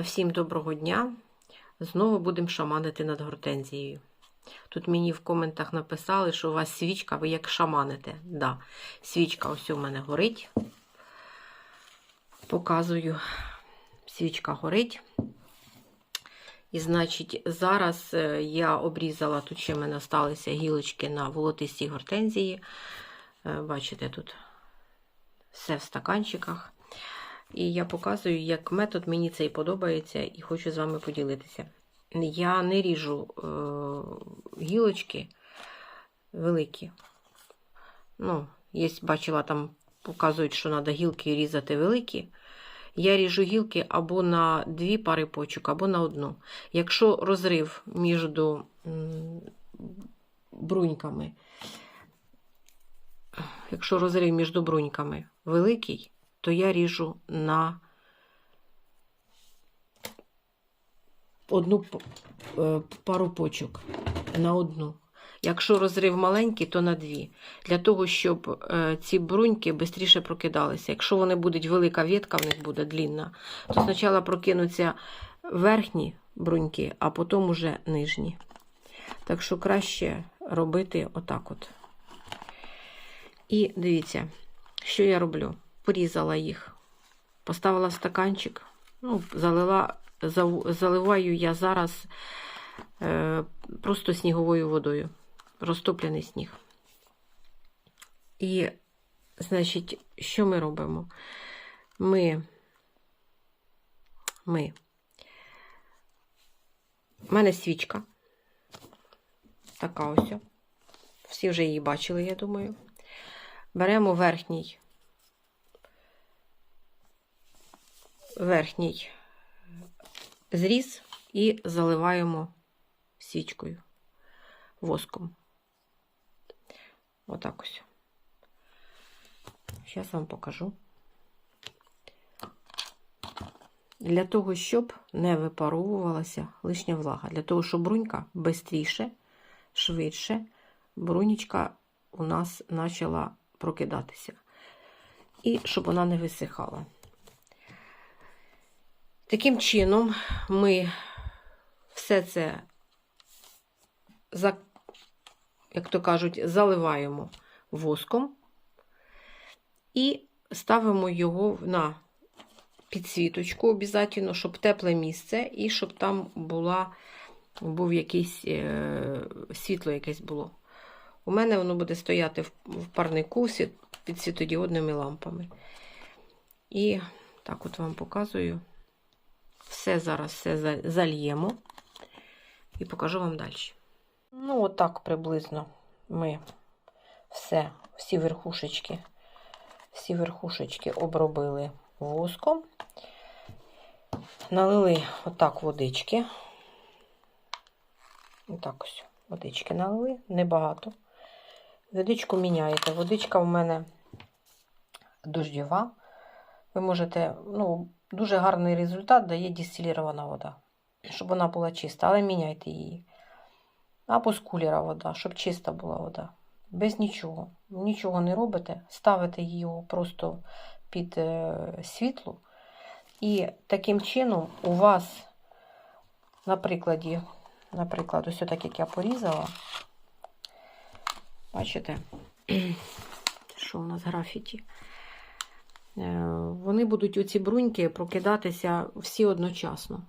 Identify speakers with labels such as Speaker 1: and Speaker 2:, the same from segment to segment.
Speaker 1: Всім доброго дня! Знову будемо шаманити над гортензією. Тут мені в коментах написали, що у вас свічка, ви як шаманите. Да, свічка ось у мене горить. Показую, свічка горить. І, значить, зараз е, я обрізала, тут ще в мене залишилися гілочки на волотистій гортензії. Е, Бачите, тут все в стаканчиках. І я показую, як метод мені цей подобається, і хочу з вами поділитися. Я не ріжу е, гілочки великі. Ну, є, бачила, там показують, що треба гілки різати великі. Я ріжу гілки або на дві пари почок, або на одну. Якщо розрив між бруньками, якщо розрив між бруньками великий, то я ріжу на одну е, пару почок. На одну. Якщо розрив маленький, то на дві. Для того, щоб е, ці бруньки швидше прокидалися. Якщо вони будуть велика ветка, в них буде длінна, то спочатку прокинуться верхні бруньки, а потім уже нижні. Так що краще робити отак от. І дивіться, що я роблю порізала їх, поставила в стаканчик, ну, залила, заливаю я зараз е, просто сніговою водою, розтоплений сніг. І, значить, що ми робимо? Ми, ми, в мене свічка, така ось. Всі вже її бачили, я думаю. Беремо верхній верхній зріз і заливаємо свічкою, воском. Отак ось. Зараз вам покажу. Для того, щоб не випаровувалася лишня влага. Для того, щоб брунька швидше, швидше, брунічка у нас почала прокидатися. І щоб вона не висихала. Таким чином, ми все це, як то кажуть, заливаємо воском і ставимо його на підсвіточку обов'язково, щоб тепле місце і щоб там була, був якийсь е, світло якесь було. У мене воно буде стояти в, в парнику під світодіодними лампами. І так от вам показую. Все зараз все зальємо і покажу вам далі. Ну, отак приблизно ми все, всі верхушечки, всі верхушечки обробили воском. Налили отак водички. Отак ось водички налили, небагато. Водичку міняєте. Водичка в мене дождєва. Ви можете, ну, дуже гарний результат дає дистилірована вода, щоб вона була чиста, але міняйте її. Або з кулера вода, щоб чиста була вода. Без нічого. Нічого не робите, ставите її просто під е, світло. І таким чином у вас, на прикладі, наприклад, ось так, як я порізала, бачите, що у нас графіті. Е, Вони будуть оці бруньки прокидатися всі одночасно.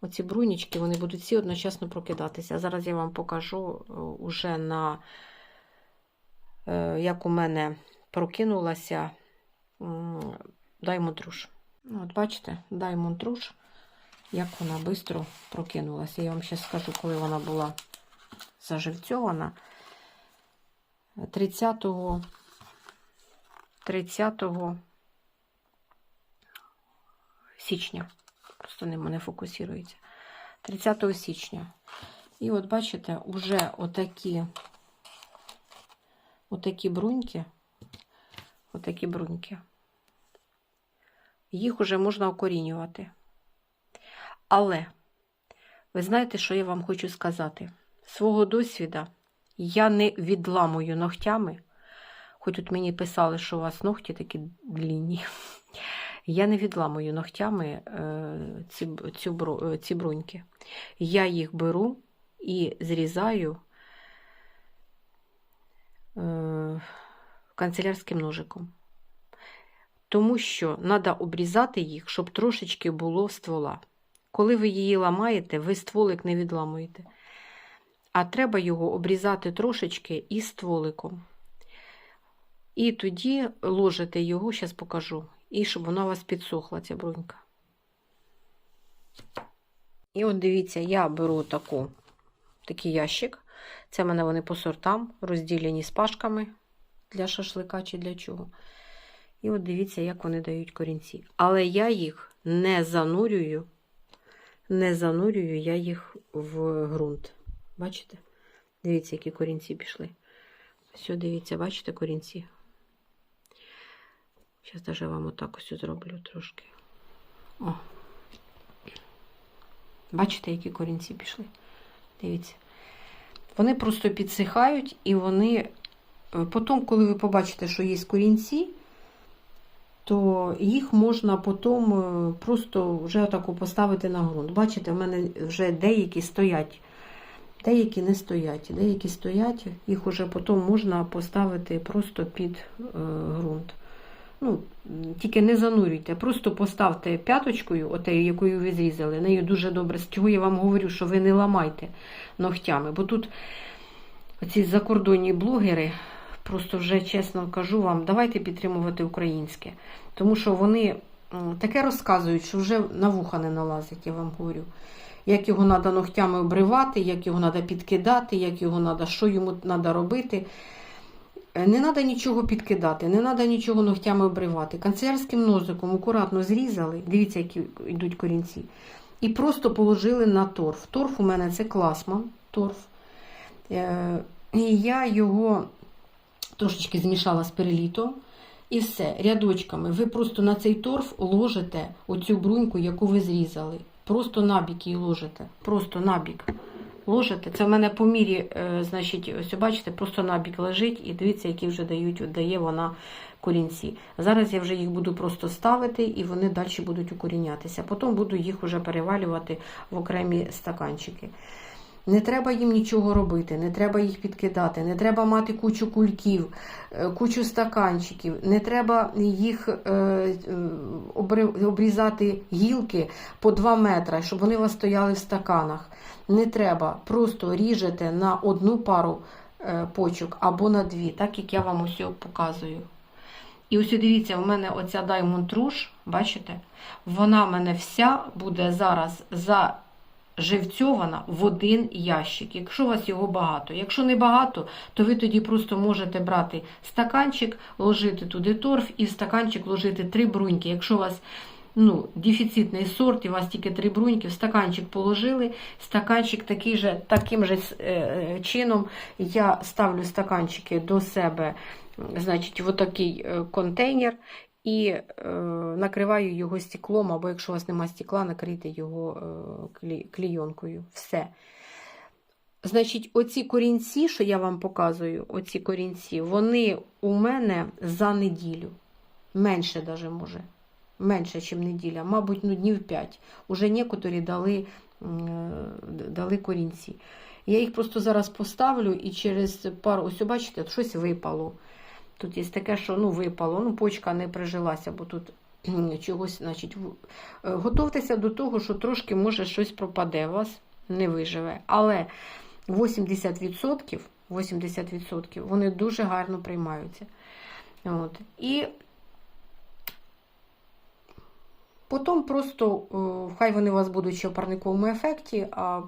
Speaker 1: Оці брунічки вони будуть всі одночасно прокидатися. Зараз я вам покажу е, уже на, е, як у мене прокинулася Diamond Rouge. Ну, От бачите, Diamond Rouge, як вона швидко прокинулася. Я вам ще скажу, коли вона була заживцьована. 30 30 січня. Просто не мене фокусується. 30 січня. І от бачите, уже отакі, отакі бруньки, отакі бруньки. Їх уже можна окорінювати. Але, ви знаєте, що я вам хочу сказати? Свого досвіда я не відламую ногтями, хоч тут мені писали, що у вас ногті такі длінні. Я не відламую ногтями е, ці, цю, е, ці бруньки. Я їх беру і зрізаю е, канцелярським ножиком. Тому що треба обрізати їх, щоб трошечки було ствола. Коли ви її ламаєте, ви стволик не відламуєте. А треба його обрізати трошечки і стволиком. І тоді ложите його, зараз покажу, і щоб вона у вас підсохла, ця брунька. І от дивіться, я беру таку, такий ящик. Це в мене вони по сортам, розділені з пашками для шашлика чи для чого. І от дивіться, як вони дають корінці. Але я їх не занурюю, не занурюю я їх в ґрунт. Бачите? Дивіться, які корінці пішли. Все, дивіться, бачите корінці? Зараз даже вам отак ось зроблю трошки. О. Бачите, які корінці пішли? Дивіться. Вони просто підсихають і вони. е, Потім, коли ви побачите, що є корінці, то їх можна потім е, просто вже отаку поставити на ґрунт. Бачите, в мене вже деякі стоять, деякі не стоять. Деякі стоять, їх вже потім можна поставити просто під е, ґрунт. Ну, тільки не занурюйте, просто поставте п'яточкою, отею, якою ви зрізали, нею дуже добре. З чого я вам говорю, що ви не ламайте ногтями. Бо тут оці закордонні блогери, просто вже чесно кажу вам, давайте підтримувати українське. Тому що вони таке розказують, що вже на вуха не налазить, я вам говорю. Як його треба ногтями обривати, як його треба підкидати, як його треба, що йому треба робити. Е, Не треба нічого підкидати, не треба нічого ногтями обривати. Канцелярським ножиком акуратно зрізали, дивіться, які йдуть корінці. І просто положили на торф. Торф у мене це класман торф. Е, І я його трошечки змішала з перелітом. І все, рядочками. Ви просто на цей торф ложите оцю бруньку, яку ви зрізали. Просто набік її ложите. Просто набік ложите. Це в мене по мірі, е, значить, ось бачите, просто набік лежить і дивіться, які вже дають, дає вона корінці. Зараз я вже їх буду просто ставити і вони далі будуть укорінятися. Потім буду їх вже перевалювати в окремі стаканчики. Не треба їм нічого робити, не треба їх підкидати, не треба мати кучу кульків, е, кучу стаканчиків, не треба їх е, е, обрізати гілки по 2 метри, щоб вони у вас стояли в стаканах. Не треба, просто ріжете на одну пару почок або на дві, так як я вам ось показую. І ось дивіться, у мене оця Diamond Rouge, бачите, вона в мене вся буде зараз заживцьована в один ящик, якщо у вас його багато. Якщо не багато, то ви тоді просто можете брати стаканчик, ложити туди торф і в стаканчик ложити три бруньки. Якщо у вас ну, дефіцитний сорт, і у вас тільки три бруньки, в стаканчик положили, стаканчик такий же, таким же е, чином я ставлю стаканчики до себе, значить, в отакий е, контейнер. І е, накриваю його стеклом, або якщо у вас немає стекла, накрийте його е, клі, клійонкою. Все. Значить, оці корінці, що я вам показую, оці корінці, вони у мене за неділю. Менше даже може. Менше, ніж неділя, мабуть, ну, днів 5. Уже некоторі дали, е, дали корінці. Я їх просто зараз поставлю і через пару, ось бачите, щось випало. Тут є таке, що ну, випало, ну, почка не прижилася, бо тут чогось, значить, е, готовтеся до того, що трошки може щось пропаде у вас, не виживе. Але 80%, 80% вони дуже гарно приймаються. От. І потім просто, е, хай вони у вас будуть ще в парниковому ефекті, а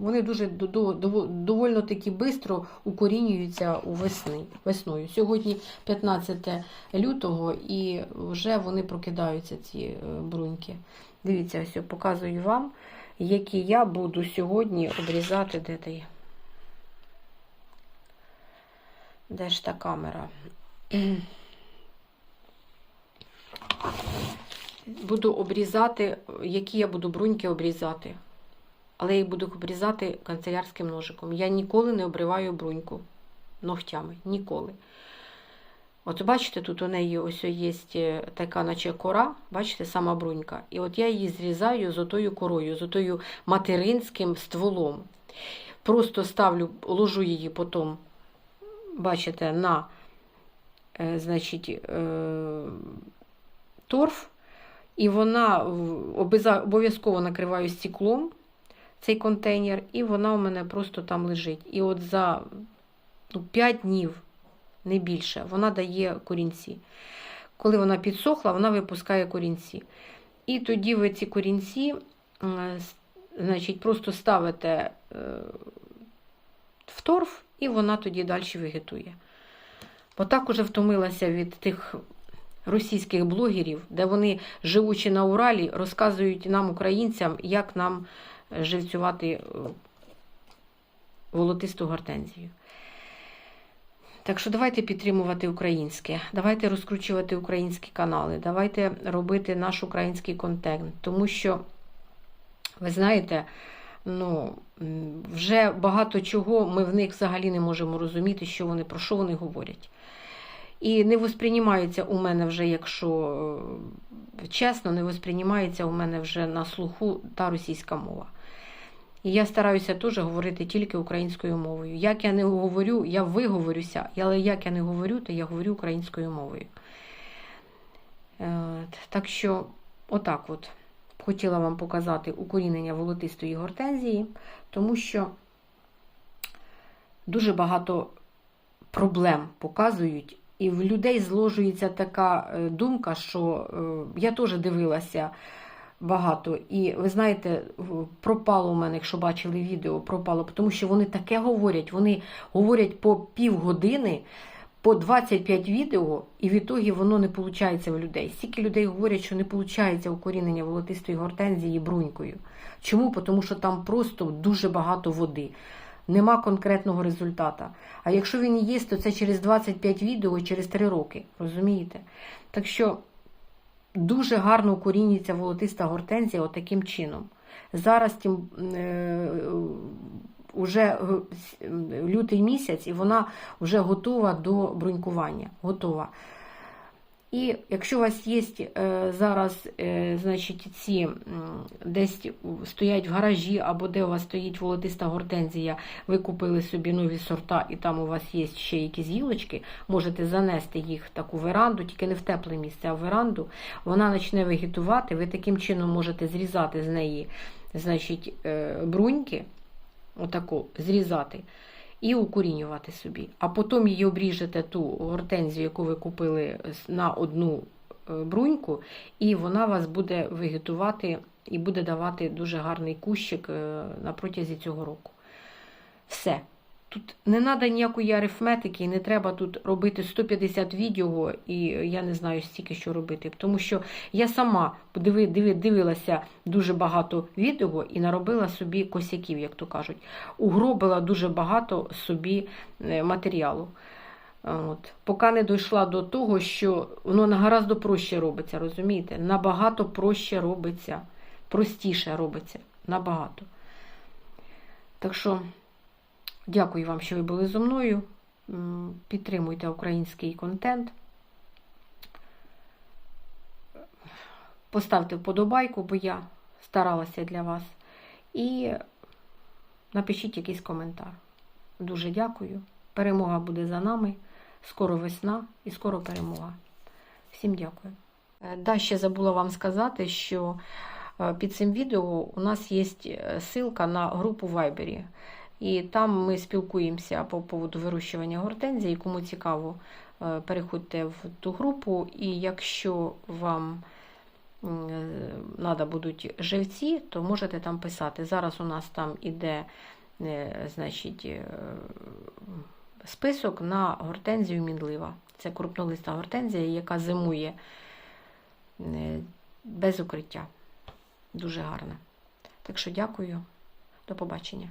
Speaker 1: вони дуже до- до- довольно таки швидко укорінюються у весни, весною. Сьогодні 15 лютого і вже вони прокидаються, ці е, бруньки. Дивіться, ось показую вам, які я буду сьогодні обрізати. Де ти? Де ж та камера? Буду обрізати, які я буду бруньки обрізати. Але я їх буду обрізати канцелярським ножиком. Я ніколи не обриваю бруньку ногтями. Ніколи. От бачите, тут у неї ось є така, наче кора, бачите, сама брунька. І от я її зрізаю з отою корою, з отою материнським стволом. Просто ставлю, ложу її потім, бачите, на е, значить, е, торф, і вона обов'язково накриваю стеклом цей контейнер, і вона у мене просто там лежить. І от за ну, 5 днів, не більше, вона дає корінці. Коли вона підсохла, вона випускає корінці. І тоді ви ці корінці, значить, просто ставите е, в торф, і вона тоді далі вегетує. Бо так уже втомилася від тих російських блогерів, де вони, живучи на Уралі, розказують нам, українцям, як нам е, живцювати е, волотисту гортензію. Так що давайте підтримувати українське, давайте розкручувати українські канали, давайте робити наш український контент. Тому що, ви знаєте, ну, вже багато чого ми в них взагалі не можемо розуміти, що вони, про що вони говорять. І не восприймається у мене вже, якщо е, чесно, не восприймається у мене вже на слуху та російська мова. І я стараюся теж говорити тільки українською мовою. Як я не говорю, я виговорюся, але як я не говорю, то я говорю українською мовою. Е, Так що, отак от хотіла вам показати укорінення волотистої гортензії, тому що дуже багато проблем показують, і в людей зложується така е, думка, що е, я теж дивилася багато. І ви знаєте, пропало у мене, якщо бачили відео, пропало, тому що вони таке говорять. Вони говорять по півгодини, по 25 відео, і в ітогі воно не виходить в людей. Стільки людей говорять, що не виходить укорінення волотистої гортензії брунькою. Чому? Тому що там просто дуже багато води. Нема конкретного результата. А якщо він є, то це через 25 відео через 3 роки. Розумієте? Так що дуже гарно укорінюється волотиста гортензія отаким чином. Зараз тим, е, уже е, лютий місяць, і вона вже готова до брунькування. Готова. І якщо у вас є е, зараз е, значить, ці десь стоять в гаражі, або де у вас стоїть волотиста гортензія, ви купили собі нові сорта, і там у вас є ще якісь гілочки, можете занести їх в таку веранду, тільки не в тепле місце, а в веранду. Вона почне вегетувати, ви таким чином можете зрізати з неї значить, е, бруньки, отаку зрізати. І укорінювати собі. А потім її обріжете ту гортензію, яку ви купили на одну е, бруньку, і вона вас буде вегетувати і буде давати дуже гарний кущик е, на протязі цього року. Все. Тут не треба ніякої арифметики, не треба тут робити 150 відео, і я не знаю стільки що робити. Тому що я сама диви, диви, дивилася дуже багато відео і наробила собі косяків, як то кажуть. Угробила дуже багато собі е, матеріалу. От. Поки не дійшла до того, що воно нагаразд проще робиться, розумієте? Набагато проще робиться, простіше робиться. Набагато. Так що. Дякую вам, що ви були зі мною. Підтримуйте український контент. Поставте вподобайку, бо я старалася для вас. І напишіть якийсь коментар. Дуже дякую. Перемога буде за нами. Скоро весна і скоро перемога. Всім дякую. Е, Да, ще забула вам сказати, що е, під цим відео у нас є ссылка на групу Viber. І там ми спілкуємося по поводу вирощування гортензії. Кому цікаво, е, переходьте в ту групу, і якщо вам треба будуть живці, то можете там писати. Зараз у нас там іде е, значить, е, список на гортензію мінлива. Це крупнолиста гортензія, яка зимує без укриття. Дуже гарна. Так що дякую, до побачення.